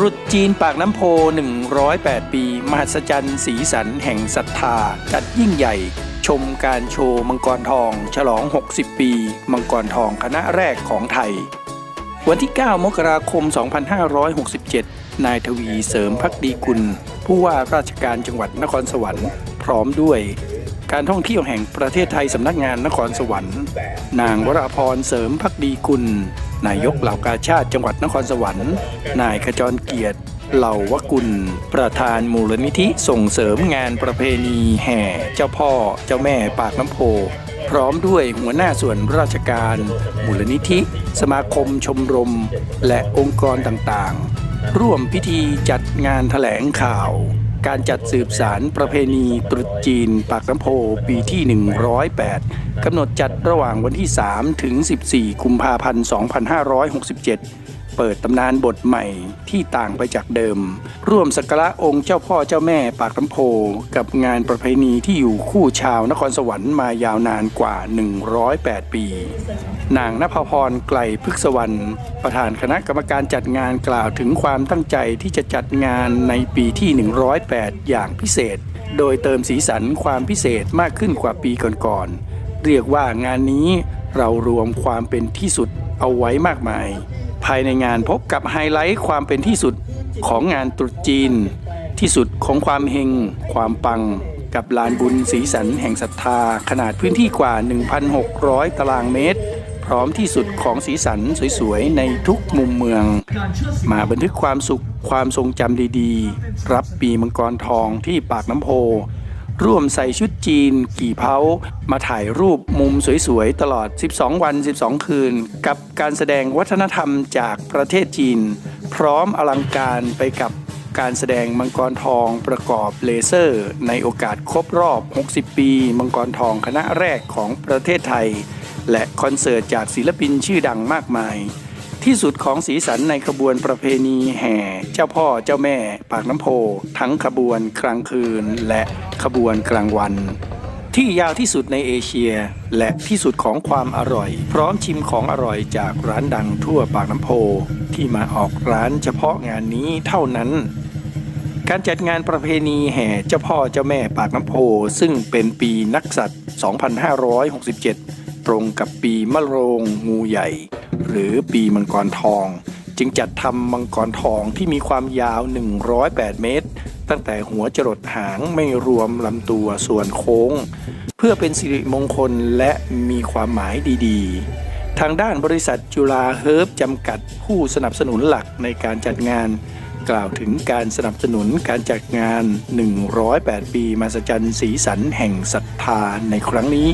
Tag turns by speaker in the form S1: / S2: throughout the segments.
S1: รุษจีนปากน้ำโพ 108 ปี มหัศจรรย์สีสันแห่งศรัทธา จัดยิ่งใหญ่ ชมการโชว์มังกรทอง ฉลอง 60 ปี มังกรทองคณะแรกของไทย วันที่ 9 มกราคม 2567 นายทวีเสริมพักดีกุล ผู้ว่าราชการจังหวัดนครสวรรค์ พร้อมด้วยการท่องเที่ยวแห่งประเทศไทยสำนักงานนครสวรรค์ นางวราพรเสริมพักดีกุล นายกเหล่ากาชาติจังหวัดนครสวรรค์ นายขจรเกียรติเหล่าวกุล ประธานมูลนิธิส่งเสริมงานประเพณีแห่ เจ้าพ่อเจ้าแม่ปากน้ำโพ พร้อมด้วยหัวหน้าส่วนราชการ มูลนิธิ สมาคมชมรม และองค์กรต่างๆ ร่วมพิธีจัดงานแถลงข่าว การจัดสืบสารประเพณีตรุษจีน ปากน้ำโพปีที่ 108 กำหนดจัดระหว่างวันที่ 3 ถึง 14 กุมภาพันธ์ 2567 เปิดตำนานบทใหม่ที่ต่างไปจากเดิม ร่วมสักการะองค์เจ้าพ่อเจ้าแม่ปากน้ำโพกับงานประเพณีที่อยู่คู่ชาวนครสวรรค์มายาวนานกว่า 108 ปี นางนภพรไกลพฤกษวรรณประธานคณะกรรมการจัดงานกล่าวถึงความตั้งใจที่จะจัดงานในปีที่ 108 อย่างพิเศษ โดยเติมสีสันความพิเศษมากขึ้นกว่าปีก่อนๆเรียกว่างานนี้เรารวมความเป็นที่สุดเอาไว้มากมายายในงานพบกับไฮไลท์ความเป็นที่สุดของงานตรุษจีน ที่สุดของความเฮงความปัง กับลานบุญสีสันแห่งศรัทธา ขนาดพื้นที่กว่า 1,600 ตารางเมตร พร้อมที่สุดของสีสันสวยๆ ในทุกมุมเมือง มาบันทึกความสุขความทรงจำดีๆ รับปีมังกรทองที่ปากน้ำโพ ร่วมใส่ชุดจีน กี่เผามาถ่ายรูปมุมสวยๆ ตลอด 12 วัน 12 คืน กับการแสดงวัฒนธรรมจากประเทศจีน พร้อมอลังการไปกับการแสดงมังกรทองประกอบเลเซอร์ ในโอกาสครบรอบ 60 ปี มังกรทองคณะแรกของประเทศไทย และคอนเสิร์ตจากศิลปินชื่อดังมากมาย ที่สุดของสีสันในขบวนประเพณีแห่ เจ้าพ่อเจ้าแม่ ปากน้ำโพ ทั้งขบวนกลางคืน และขบวนกลางวัน ที่ยาวที่สุดในเอเชีย และที่สุดของความอร่อย พร้อมชิมของอร่อยจากร้านดังทั่วปากน้ำโพ ที่มาออกร้านเฉพาะงานนี้เท่านั้นการจัดงานประเพณีแห่เจ้าพ่อเจ้าแม่ปากน้ำโพ ซึ่งเป็นปีนักษัตริย์ 2567 รงกับปีมะโรงงูใหญ่ หรือปีมังกรทอง จึงจัดทำมังกรทองที่มีความยาว 108 เมตร ตั้งแต่หัวจรดหางไม่รวมลำตัวส่วนโค้ง เพื่อเป็นสิริมงคลและมีความหมายดีๆ ทางด้านบริษัทจุฬาเฮิร์บจำกัดผู้สนับสนุนหลักในการจัดงานกล่าวถึงการสนับสนุนการจัดงาน 108 ปีมาสจันสีสันแห่งศรัทธาในครั้งนี้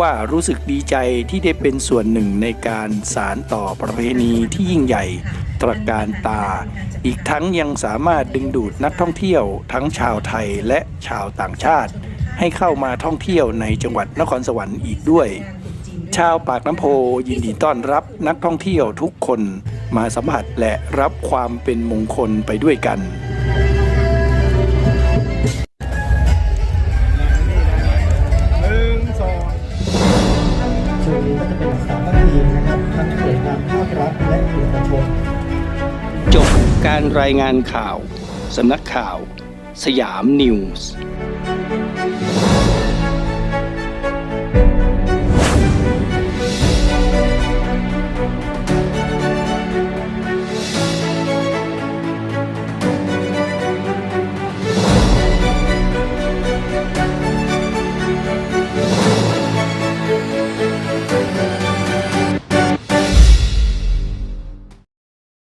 S1: ว่ารู้สึกดีใจที่ได้เป็นส่วนหนึ่งในการสารต่อประเพณีที่ยิ่งใหญ่ตระการตา อีกทั้งยังสามารถดึงดูดนักท่องเที่ยว ทั้งชาวไทยและชาวต่างชาติ ให้เข้ามาท่องเที่ยวในจังหวัดนครสวรรค์อีกด้วย ชาวปากน้ำโพยินดีต้อนรับนักท่องเที่ยวทุกคนมาสัมผัสและรับความเป็นมงคลไปด้วยกั
S2: น สามนาทีนะครับทั้งหน่วยงานภาครัฐและเอกชน
S1: จบการรายงานข่าว สำนักข่าว สยามนิวส์